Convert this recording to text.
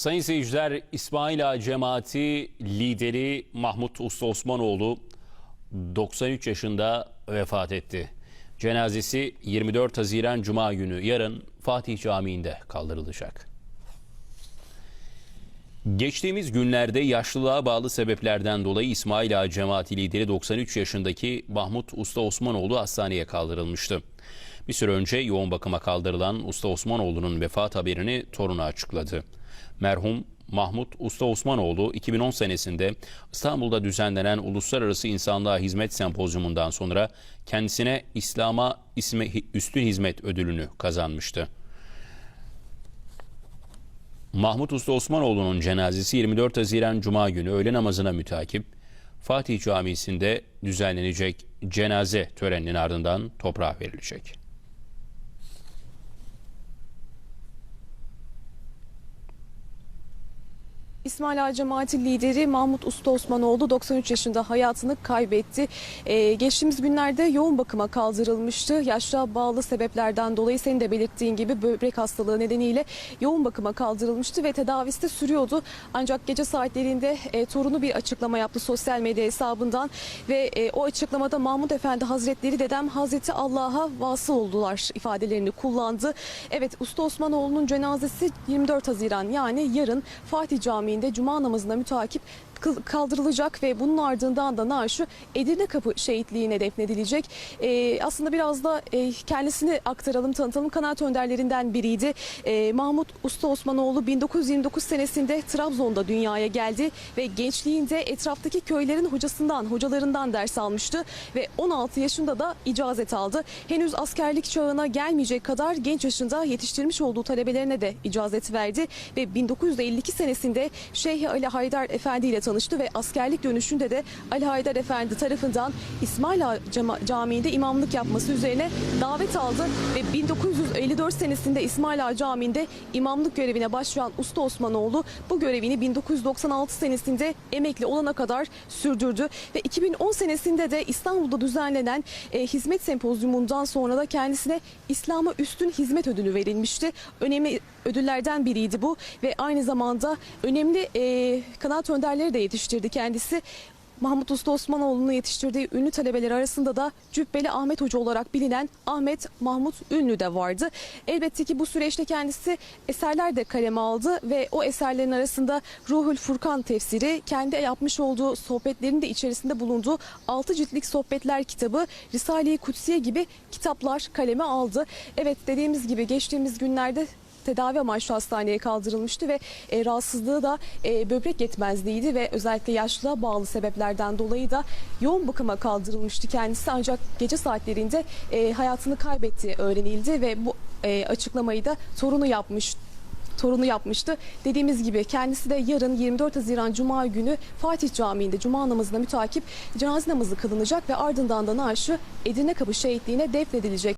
Sayın seyirciler İsmail cemaati lideri Mahmut Usta Osmanoğlu 93 yaşında vefat etti. Cenazesi 24 Haziran Cuma günü yarın Fatih Camii'nde kaldırılacak. Geçtiğimiz günlerde yaşlılığa bağlı sebeplerden dolayı İsmail Ağa cemaati lideri 93 yaşındaki Mahmut Usta Osmanoğlu hastaneye kaldırılmıştı. Bir süre önce yoğun bakıma kaldırılan Usta Osmanoğlu'nun vefat haberini torunu açıkladı. Merhum Mahmut Usta Osmanoğlu 2010 senesinde İstanbul'da düzenlenen Uluslararası İnsanlığa Hizmet Sempozyumundan sonra kendisine İslam'a isme, üstün hizmet ödülünü kazanmıştı. Mahmut Usta Osmanoğlu'nun cenazesi 24 Haziran Cuma günü öğle namazına mütakip Fatih Camisi'nde düzenlenecek cenaze töreninin ardından toprağa verilecek. İsmail Ağa Cemaati lideri Mahmut Usta Osmanoğlu 93 yaşında hayatını kaybetti. Ee, geçtiğimiz günlerde yoğun bakıma kaldırılmıştı. Yaşlığa bağlı sebeplerden dolayı senin de belirttiğin gibi böbrek hastalığı nedeniyle yoğun bakıma kaldırılmıştı ve tedavisi de sürüyordu. Ancak gece saatlerinde e, torunu bir açıklama yaptı sosyal medya hesabından ve e, o açıklamada Mahmut Efendi Hazretleri dedem Hazreti Allah'a vasıl oldular ifadelerini kullandı. Evet Usta Osmanoğlu'nun cenazesi 24 Haziran yani yarın Fatih Camii Camii'nde cuma namazına mütakip kaldırılacak ve bunun ardından da naaşı Edirne Kapı şehitliğine defnedilecek. Ee, aslında biraz da e, kendisini aktaralım, tanıtalım. Kanaat önderlerinden biriydi. Ee, Mahmut Usta Osmanoğlu 1929 senesinde Trabzon'da dünyaya geldi ve gençliğinde etraftaki köylerin hocasından, hocalarından ders almıştı ve 16 yaşında da icazet aldı. Henüz askerlik çağına gelmeyecek kadar genç yaşında yetiştirmiş olduğu talebelerine de icazet verdi ve 1952 senesinde Şeyh Ali Haydar Efendi ile ve askerlik dönüşünde de Ali Haydar Efendi tarafından İsmail Ağa Camii'nde imamlık yapması üzerine davet aldı ve 1954 senesinde İsmail Ağa Camii'nde imamlık görevine başlayan Usta Osmanoğlu bu görevini 1996 senesinde emekli olana kadar sürdürdü ve 2010 senesinde de İstanbul'da düzenlenen e, hizmet sempozyumundan sonra da kendisine İslam'a üstün hizmet ödülü verilmişti. Önemli ödüllerden biriydi bu ve aynı zamanda önemli e, kanaat önderleri de yetiştirdi kendisi. Mahmut Usta Osmanoğlu'nu yetiştirdiği ünlü talebeler arasında da Cübbeli Ahmet Hoca olarak bilinen Ahmet Mahmut Ünlü de vardı. Elbette ki bu süreçte kendisi eserler de kaleme aldı ve o eserlerin arasında Ruhul Furkan tefsiri, kendi yapmış olduğu sohbetlerin de içerisinde bulunduğu 6 ciltlik sohbetler kitabı, Risale-i Kutsiye gibi kitaplar kaleme aldı. Evet dediğimiz gibi geçtiğimiz günlerde tedavi amaçlı hastaneye kaldırılmıştı ve e, rahatsızlığı da e, böbrek yetmezliğiydi ve özellikle yaşlılığa bağlı sebeplerden dolayı da yoğun bakıma kaldırılmıştı kendisi ancak gece saatlerinde e, hayatını kaybettiği öğrenildi ve bu e, açıklamayı da torunu yapmış torunu yapmıştı. Dediğimiz gibi kendisi de yarın 24 Haziran Cuma günü Fatih Camii'nde Cuma namazına mütakip cenaze namazı kılınacak ve ardından da naaşı Edirne Kapı Şehitliği'ne defnedilecek.